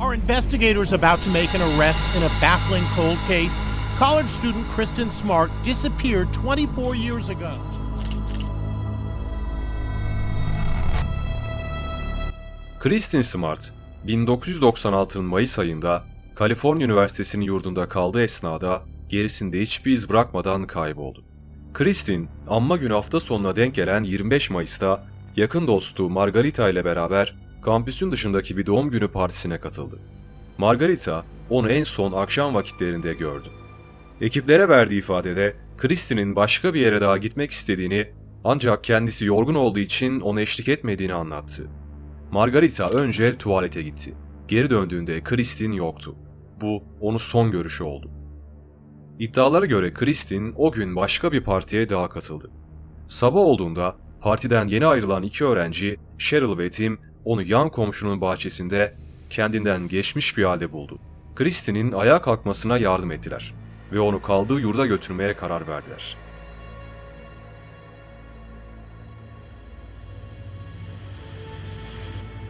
Are investigators about to make an arrest in a baffling cold case? College student Kristen Smart disappeared 24 years ago. Kristen Smart, 1996'ın Mayıs ayında Kaliforniya Üniversitesi'nin yurdunda kaldığı esnada gerisinde hiçbir iz bırakmadan kayboldu. Kristin, anma günü hafta sonuna denk gelen 25 Mayıs'ta yakın dostu Margarita ile beraber kampüsün dışındaki bir doğum günü partisine katıldı. Margarita, onu en son akşam vakitlerinde gördü. Ekiplere verdiği ifadede Kristin'in başka bir yere daha gitmek istediğini ancak kendisi yorgun olduğu için ona eşlik etmediğini anlattı. Margarita önce tuvalete gitti. Geri döndüğünde Kristin yoktu. Bu onun son görüşü oldu. İddialara göre Kristin o gün başka bir partiye daha katıldı. Sabah olduğunda partiden yeni ayrılan iki öğrenci Cheryl ve Tim onu yan komşunun bahçesinde kendinden geçmiş bir halde buldu. Kristin'in ayağa kalkmasına yardım ettiler ve onu kaldığı yurda götürmeye karar verdiler.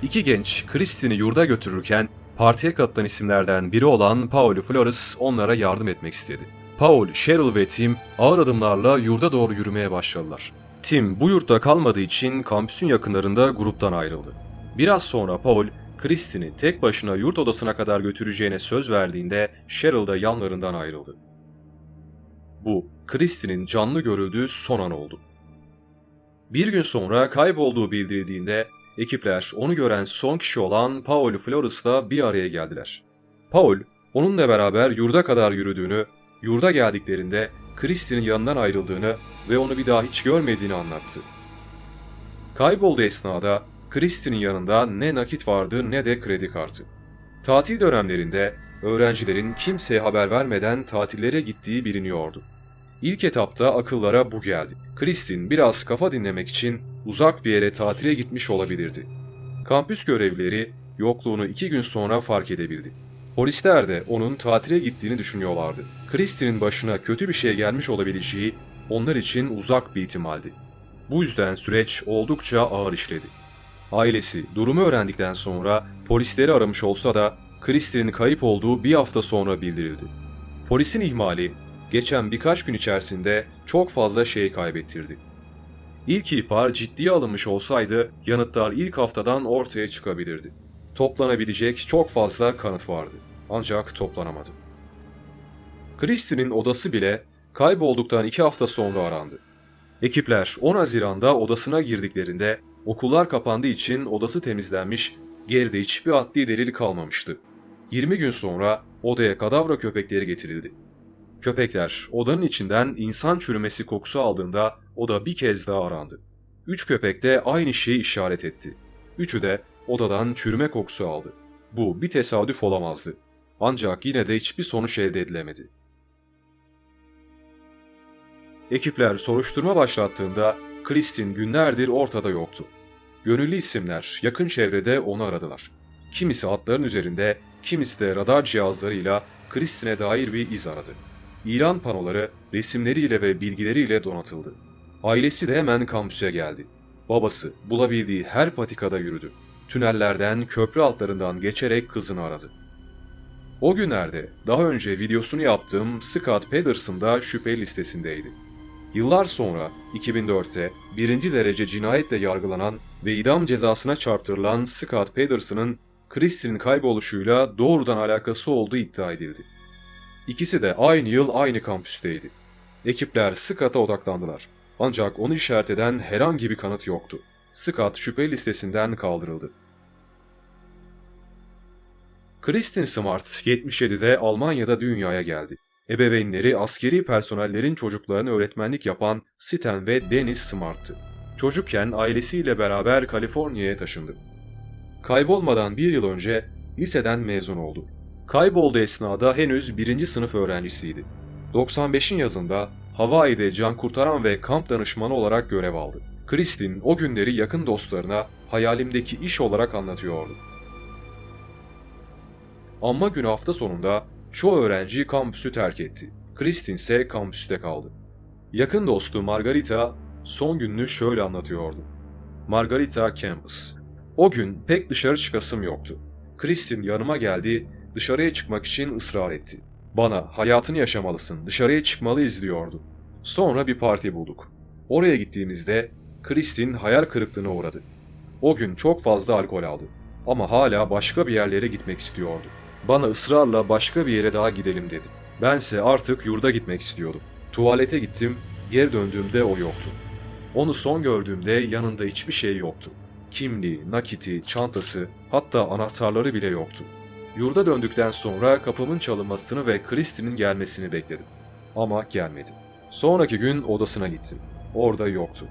İki genç Kristin'i yurda götürürken partiye katılan isimlerden biri olan Paul Flores onlara yardım etmek istedi. Paul, Cheryl ve Tim ağır adımlarla yurda doğru yürümeye başladılar. Tim bu yurtta kalmadığı için kampüsün yakınlarında gruptan ayrıldı. Biraz sonra Paul, Kristin'i tek başına yurt odasına kadar götüreceğine söz verdiğinde Cheryl da yanlarından ayrıldı. Bu, Kristin'in canlı görüldüğü son an oldu. Bir gün sonra kaybolduğu bildirildiğinde ekipler onu gören son kişi olan Paul Flores'la bir araya geldiler. Paul, onunla beraber yurda kadar yürüdüğünü, yurda geldiklerinde Kristin'in yanından ayrıldığını ve onu bir daha hiç görmediğini anlattı. Kaybolduğu esnada Kristin'in yanında ne nakit vardı ne de kredi kartı. Tatil dönemlerinde öğrencilerin kimseye haber vermeden tatillere gittiği biliniyordu. İlk etapta akıllara bu geldi. Kristin biraz kafa dinlemek için uzak bir yere tatile gitmiş olabilirdi. Kampüs görevlileri yokluğunu iki gün sonra fark edebildi. Polisler de onun tatile gittiğini düşünüyorlardı. Kristin'in başına kötü bir şey gelmiş olabileceği onlar için uzak bir ihtimaldi. Bu yüzden süreç oldukça ağır işledi. Ailesi durumu öğrendikten sonra polisleri aramış olsa da Kristin'in kayıp olduğu bir hafta sonra bildirildi. Polisin ihmali geçen birkaç gün içerisinde çok fazla şey kaybettirdi. İlk ihbar ciddiye alınmış olsaydı yanıtlar ilk haftadan ortaya çıkabilirdi. Toplanabilecek çok fazla kanıt vardı. Ancak toplanamadı. Kristin'in odası bile kaybolduktan iki hafta sonra arandı. Ekipler 10 Haziran'da odasına girdiklerinde okullar kapandığı için odası temizlenmiş, geride hiçbir adli delil kalmamıştı. 20 gün sonra odaya kadavra köpekleri getirildi. Köpekler odanın içinden insan çürümesi kokusu aldığında oda bir kez daha arandı. Üç köpek de aynı şeyi işaret etti. Üçü de odadan çürüme kokusu aldı. Bu bir tesadüf olamazdı. Ancak yine de hiçbir sonuç elde edilemedi. Ekipler soruşturma başlattığında Kristin günlerdir ortada yoktu. Gönüllü isimler yakın çevrede onu aradılar. Kimisi atların üzerinde, kimisi de radar cihazlarıyla Kristin'e dair bir iz aradı. İlan panoları resimleriyle ve bilgileriyle donatıldı. Ailesi de hemen kampüse geldi. Babası bulabildiği her patikada yürüdü. Tünellerden, köprü altlarından geçerek kızını aradı. O günlerde daha önce videosunu yaptığım Scott Pedersen da şüphe listesindeydi. Yıllar sonra 2004'te birinci derece cinayetle yargılanan ve idam cezasına çarptırılan Scott Pedersen'ın Kristin'in kayboluşuyla doğrudan alakası olduğu iddia edildi. İkisi de aynı yıl aynı kampüsteydi. Ekipler Scott'a odaklandılar. Ancak onu işaret eden herhangi bir kanıt yoktu. Scott şüphe listesinden kaldırıldı. Kristin Smart 77'de Almanya'da dünyaya geldi. Ebeveynleri askeri personellerin çocuklarına öğretmenlik yapan Sten ve Dennis Smart'tı. Çocukken ailesiyle beraber Kaliforniya'ya taşındı. Kaybolmadan bir yıl önce liseden mezun oldu. Kaybolduğu esnada henüz birinci sınıf öğrencisiydi. 95'in yazında Hawaii'de can kurtaran ve kamp danışmanı olarak görev aldı. Kristin o günleri yakın dostlarına hayalimdeki iş olarak anlatıyordu. Amma günü hafta sonunda çoğu öğrenci kampüsü terk etti. Kristin ise kampüste kaldı. Yakın dostu Margarita son gününü şöyle anlatıyordu. Margarita Campus. O gün pek dışarı çıkasım yoktu. Kristin yanıma geldi, dışarıya çıkmak için ısrar etti. Bana hayatını yaşamalısın, dışarıya çıkmalıyız diyordu. Sonra bir parti bulduk. Oraya gittiğimizde Kristin hayal kırıklığına uğradı. O gün çok fazla alkol aldı ama hala başka bir yerlere gitmek istiyordu. Bana ısrarla başka bir yere daha gidelim dedi. Bense artık yurda gitmek istiyordum. Tuvalete gittim, geri döndüğümde o yoktu. Onu son gördüğümde yanında hiçbir şey yoktu. Kimliği, nakiti, çantası, hatta anahtarları bile yoktu. Yurda döndükten sonra kapımın çalınmasını ve Kristin'in gelmesini bekledim. Ama gelmedi. Sonraki gün odasına gittim. Orada yoktu.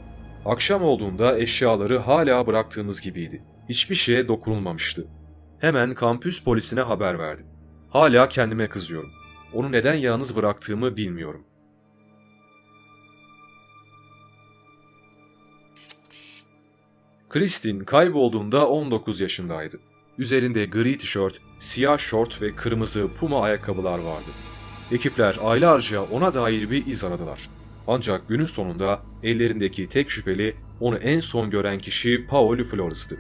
Akşam olduğunda eşyaları hala bıraktığımız gibiydi. Hiçbir şeye dokunulmamıştı. Hemen kampüs polisine haber verdim. Hala kendime kızıyorum. Onu neden yalnız bıraktığımı bilmiyorum. Kristin kaybolduğunda 19 yaşındaydı. Üzerinde gri tişört, siyah şort ve kırmızı puma ayakkabılar vardı. Ekipler aylarca ona dair bir iz aradılar. Ancak günün sonunda ellerindeki tek şüpheli onu en son gören kişi Paolo Flores'tı.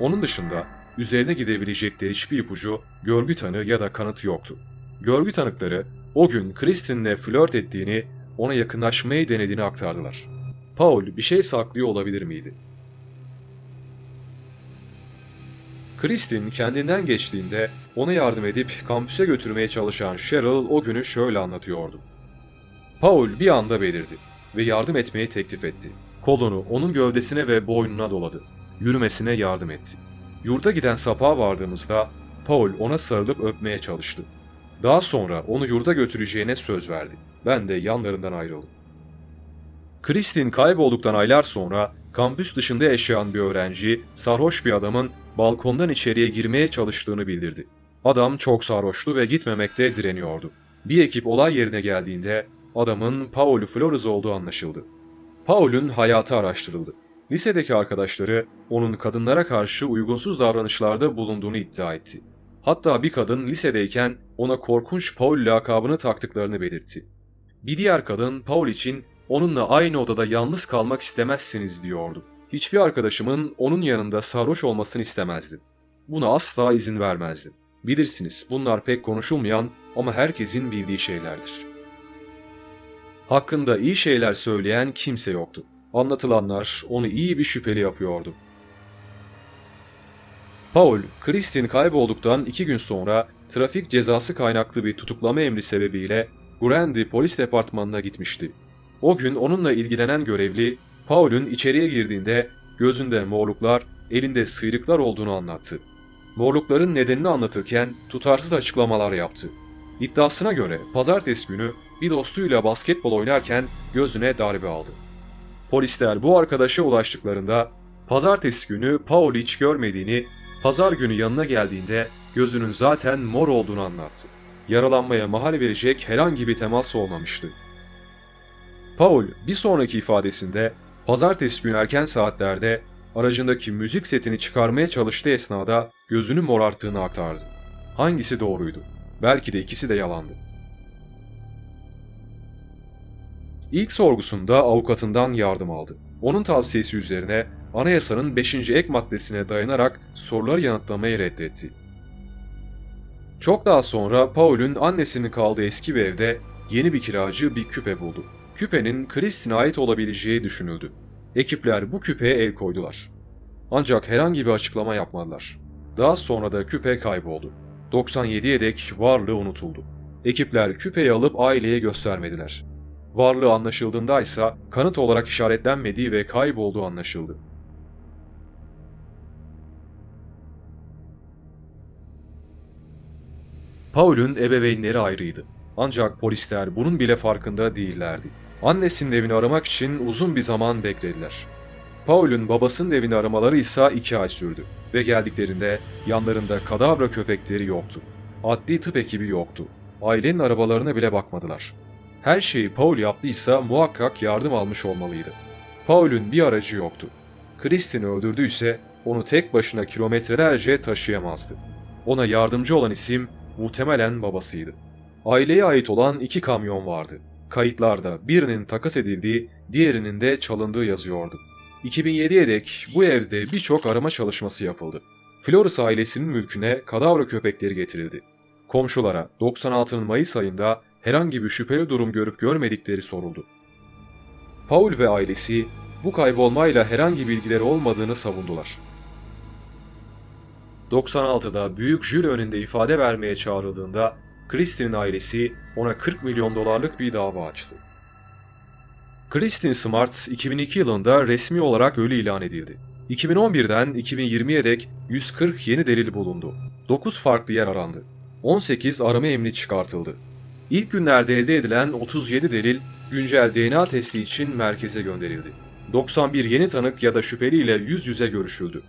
Onun dışında üzerine gidebilecekleri hiçbir ipucu, görgü tanığı ya da kanıtı yoktu. Görgü tanıkları o gün Kristin'le flört ettiğini, ona yakınlaşmayı denediğini aktardılar. Paul bir şey saklıyor olabilir miydi? Kristin kendinden geçtiğinde ona yardım edip kampüse götürmeye çalışan Cheryl o günü şöyle anlatıyordu. Paul bir anda belirdi ve yardım etmeyi teklif etti. Kolunu onun gövdesine ve boynuna doladı. Yürümesine yardım etti. Yurda giden sapağa vardığımızda Paul ona sarılıp öpmeye çalıştı. Daha sonra onu yurda götüreceğine söz verdi. Ben de yanlarından ayrıldım. Kristin kaybolduktan aylar sonra kampüs dışında yaşayan bir öğrenci sarhoş bir adamın balkondan içeriye girmeye çalıştığını bildirdi. Adam çok sarhoştu ve gitmemekte direniyordu. Bir ekip olay yerine geldiğinde adamın Paul Flores olduğu anlaşıldı. Paul'un hayatı araştırıldı. Lisedeki arkadaşları onun kadınlara karşı uygunsuz davranışlarda bulunduğunu iddia etti. Hatta bir kadın lisedeyken ona korkunç Paul lakabını taktıklarını belirtti. Bir diğer kadın Paul için onunla aynı odada yalnız kalmak istemezsiniz diyordu. Hiçbir arkadaşımın onun yanında sarhoş olmasını istemezdim. Buna asla izin vermezdim. Bilirsiniz bunlar pek konuşulmayan ama herkesin bildiği şeylerdir. Hakkında iyi şeyler söyleyen kimse yoktu. Anlatılanlar onu iyi bir şüpheli yapıyordu. Paul, Kristin kaybolduktan iki gün sonra trafik cezası kaynaklı bir tutuklama emri sebebiyle Grundy polis departmanına gitmişti. O gün onunla ilgilenen görevli, Paul'ün içeriye girdiğinde gözünde morluklar, elinde sıyrıklar olduğunu anlattı. Morlukların nedenini anlatırken tutarsız açıklamalar yaptı. İddiasına göre pazartesi günü bir dostuyla basketbol oynarken gözüne darbe aldı. Polisler bu arkadaşa ulaştıklarında pazartesi günü Paul hiç görmediğini, pazar günü yanına geldiğinde gözünün zaten mor olduğunu anlattı. Yaralanmaya mahal verecek herhangi bir temas olmamıştı. Paul bir sonraki ifadesinde pazartesi günü erken saatlerde aracındaki müzik setini çıkarmaya çalıştığı esnada gözünü morarttığını aktardı. Hangisi doğruydu? Belki de ikisi de yalandı. İlk sorgusunda avukatından yardım aldı. Onun tavsiyesi üzerine anayasanın 5. ek maddesine dayanarak soruları yanıtlamayı reddetti. Çok daha sonra Paul'ün annesinin kaldığı eski bir evde yeni bir kiracı bir küpe buldu. Küpenin Kristin'e ait olabileceği düşünüldü. Ekipler bu küpeye el koydular. Ancak herhangi bir açıklama yapmadılar. Daha sonra da küpe kayboldu. 97'ye dek varlığı unutuldu. Ekipler küpeyi alıp aileye göstermediler. Varlığı anlaşıldığında ise kanıt olarak işaretlenmediği ve kaybolduğu anlaşıldı. Paul'ün ebeveynleri ayrıydı. Ancak polisler bunun bile farkında değillerdi. Annesinin evini aramak için uzun bir zaman beklediler. Paul'ün babasının evini aramaları ise iki ay sürdü ve geldiklerinde yanlarında kadavra köpekleri yoktu. Adli tıp ekibi yoktu. Ailenin arabalarına bile bakmadılar. Her şeyi Paul yaptıysa muhakkak yardım almış olmalıydı. Paul'ün bir aracı yoktu. Kristin'i öldürdüyse onu tek başına kilometrelerce taşıyamazdı. Ona yardımcı olan isim muhtemelen babasıydı. Aileye ait olan iki kamyon vardı. Kayıtlarda birinin takas edildiği, diğerinin de çalındığı yazıyordu. 2007'ye dek bu evde birçok arama çalışması yapıldı. Flores ailesinin mülküne kadavra köpekleri getirildi. Komşulara 96'nın Mayıs ayında herhangi bir şüpheli durum görüp görmedikleri soruldu. Paul ve ailesi bu kaybolmayla herhangi bilgileri olmadığını savundular. 96'da büyük jüri önünde ifade vermeye çağrıldığında Kristin'in ailesi ona 40 milyon dolarlık bir dava açtı. Kristin Smart 2002 yılında resmi olarak ölü ilan edildi. 2011'den 2020'ye dek 140 yeni delil bulundu. 9 farklı yer arandı. 18 arama emri çıkartıldı. İlk günlerde elde edilen 37 delil güncel DNA testi için merkeze gönderildi. 91 yeni tanık ya da şüpheliyle yüz yüze görüşüldü.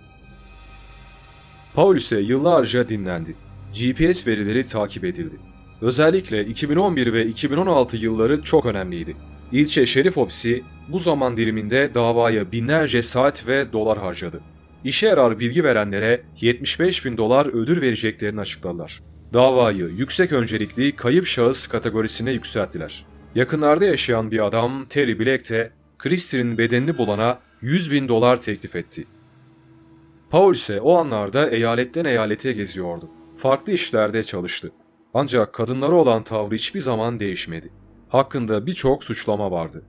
Paul ise yıllarca dinlendi. GPS verileri takip edildi. Özellikle 2011 ve 2016 yılları çok önemliydi. İlçe şerif ofisi bu zaman diliminde davaya binlerce saat ve dolar harcadı. İşe yarar bilgi verenlere 75 bin dolar ödül vereceklerini açıkladılar. Davayı yüksek öncelikli kayıp şahıs kategorisine yükselttiler. Yakınlarda yaşayan bir adam Terry Black de Kristin'in bedenini bulana 100 bin dolar teklif etti. Paul ise o anlarda eyaletten eyalete geziyordu. Farklı işlerde çalıştı. Ancak kadınlara olan tavrı hiçbir zaman değişmedi. Hakkında birçok suçlama vardı.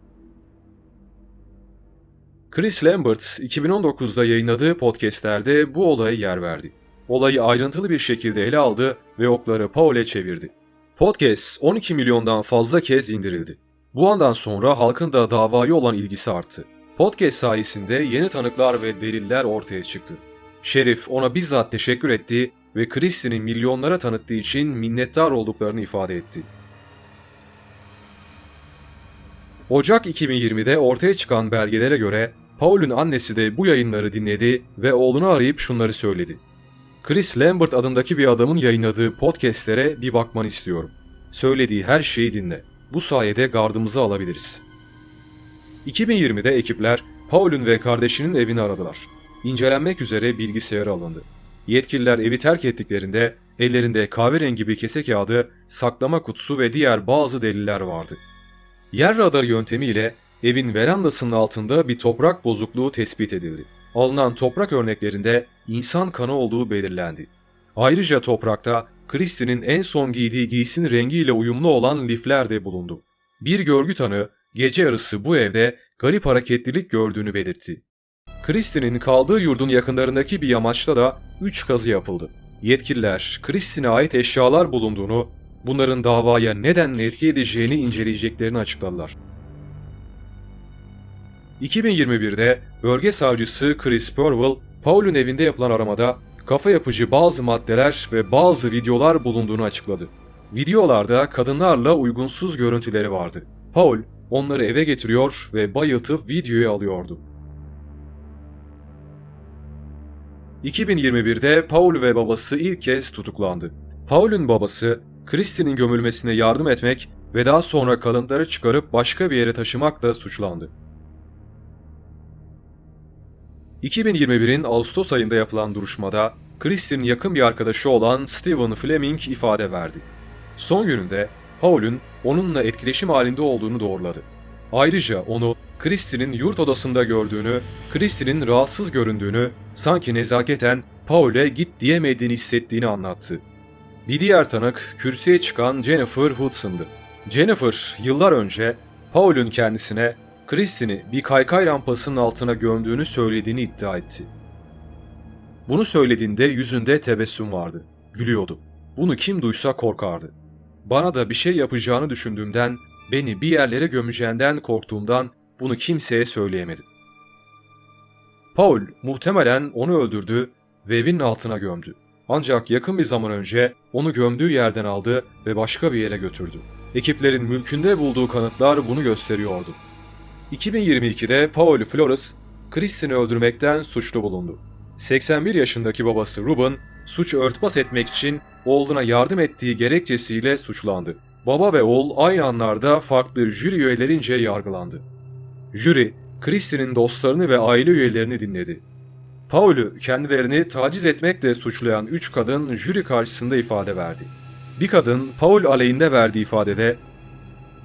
Chris Lambert 2019'da yayınladığı podcastlerde bu olaya yer verdi. Olayı ayrıntılı bir şekilde ele aldı ve okları Paul'e çevirdi. Podcast 12 milyondan fazla kez indirildi. Bu andan sonra halkın da davaya olan ilgisi arttı. Podcast sayesinde yeni tanıklar ve deliller ortaya çıktı. Şerif ona bizzat teşekkür etti ve Kristin'in milyonlara tanıttığı için minnettar olduklarını ifade etti. Ocak 2020'de ortaya çıkan belgelere göre Paul'ün annesi de bu yayınları dinledi ve oğlunu arayıp şunları söyledi. Chris Lambert adındaki bir adamın yayınladığı podcastlere bir bakmanı istiyorum. Söylediği her şeyi dinle. Bu sayede gardımızı alabiliriz. 2020'de ekipler Paul'ün ve kardeşinin evini aradılar. İncelenmek üzere bilgisayarı alındı. Yetkililer evi terk ettiklerinde ellerinde kahverengi bir kese kağıdı, saklama kutusu ve diğer bazı deliller vardı. Yer radarı yöntemiyle evin verandasının altında bir toprak bozukluğu tespit edildi. Alınan toprak örneklerinde insan kanı olduğu belirlendi. Ayrıca toprakta Kristin'in en son giydiği giysinin rengiyle uyumlu olan lifler de bulundu. Bir görgü tanığı gece yarısı bu evde garip hareketlilik gördüğünü belirtti. Kristin'in kaldığı yurdun yakınlarındaki bir yamaçta da 3 kazı yapıldı. Yetkililer Kristin'e ait eşyalar bulunduğunu, bunların davaya nedenle etki edeceğini inceleyeceklerini açıkladılar. 2021'de bölge savcısı Chris Burwell, Paul'un evinde yapılan aramada kafa yapıcı bazı maddeler ve bazı videolar bulunduğunu açıkladı. Videolarda kadınlarla uygunsuz görüntüleri vardı. Paul onları eve getiriyor ve bayıltıp videoyu alıyordu. 2021'de Paul ve babası ilk kez tutuklandı. Paul'un babası, Kristin'in gömülmesine yardım etmek ve daha sonra kalıntıları çıkarıp başka bir yere taşımakla suçlandı. 2021'in Ağustos ayında yapılan duruşmada Kristin'in yakın bir arkadaşı olan Stephen Fleming ifade verdi. Son gününde Paul'un onunla etkileşim halinde olduğunu doğruladı. Ayrıca onu Kristin'in yurt odasında gördüğünü, Kristin'in rahatsız göründüğünü, sanki nezaketen Paul'e git diyemediğini hissettiğini anlattı. Bir diğer tanık kürsüye çıkan Jennifer Hudson'dı. Jennifer yıllar önce Paul'un kendisine Kristin'i bir kaykay rampasının altına gömdüğünü söylediğini iddia etti. Bunu söylediğinde yüzünde tebessüm vardı. Gülüyordu. Bunu kim duysa korkardı. Bana da bir şey yapacağını düşündüğümden, beni bir yerlere gömeceğinden korktuğumdan bunu kimseye söyleyemedim. Paul muhtemelen onu öldürdü ve evinin altına gömdü. Ancak yakın bir zaman önce onu gömdüğü yerden aldı ve başka bir yere götürdü. Ekiplerin mülkünde bulduğu kanıtlar bunu gösteriyordu. 2022'de Paul Flores, Kristin'i öldürmekten suçlu bulundu. 81 yaşındaki babası Ruben, suç örtbas etmek için oğluna yardım ettiği gerekçesiyle suçlandı. Baba ve oğul aynı anlarda farklı jüri üyelerince yargılandı. Jüri, Kristin'in dostlarını ve aile üyelerini dinledi. Paul'ü kendilerini taciz etmekle suçlayan üç kadın jüri karşısında ifade verdi. Bir kadın Paul aleyhinde verdiği ifadede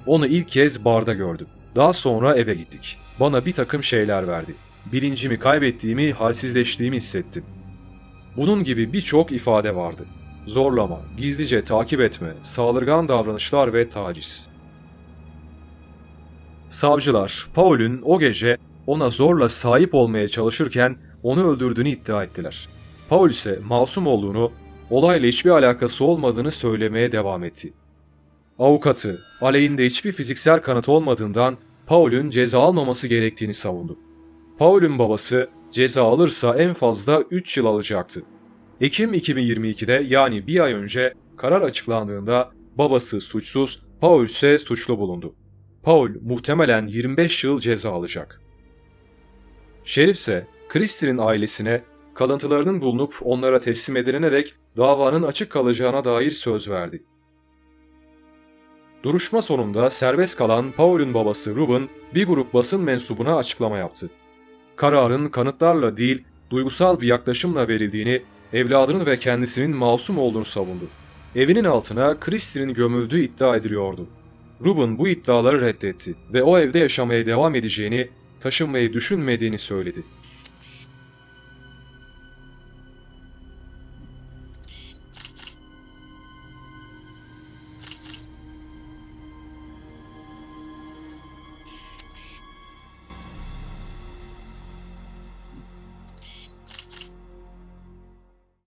onu ilk kez barda gördüm. Daha sonra eve gittik. Bana bir takım şeyler verdi. Bilincimi kaybettiğimi, halsizleştiğimi hissettim. Bunun gibi birçok ifade vardı. Zorlama, gizlice takip etme, saldırgan davranışlar ve taciz. Savcılar, Paul'ün o gece ona zorla sahip olmaya çalışırken onu öldürdüğünü iddia ettiler. Paul ise masum olduğunu, olayla hiçbir alakası olmadığını söylemeye devam etti. Avukatı, aleyhinde hiçbir fiziksel kanıt olmadığından Paul'ün ceza almaması gerektiğini savundu. Paul'ün babası ceza alırsa en fazla 3 yıl alacaktı. Ekim 2022'de yani bir ay önce karar açıklandığında babası suçsuz, Paul ise suçlu bulundu. Paul muhtemelen 25 yıl ceza alacak. Şerif ise Christie'nin ailesine kalıntılarının bulunup onlara teslim edilene dek davanın açık kalacağına dair söz verdi. Duruşma sonunda serbest kalan Paul'ün babası Ruben bir grup basın mensubuna açıklama yaptı. Kararın kanıtlarla değil, duygusal bir yaklaşımla verildiğini, evladının ve kendisinin masum olduğunu savundu. Evinin altına Christie'nin gömüldüğü iddia ediliyordu. Ruben bu iddiaları reddetti ve o evde yaşamaya devam edeceğini, taşınmayı düşünmediğini söyledi.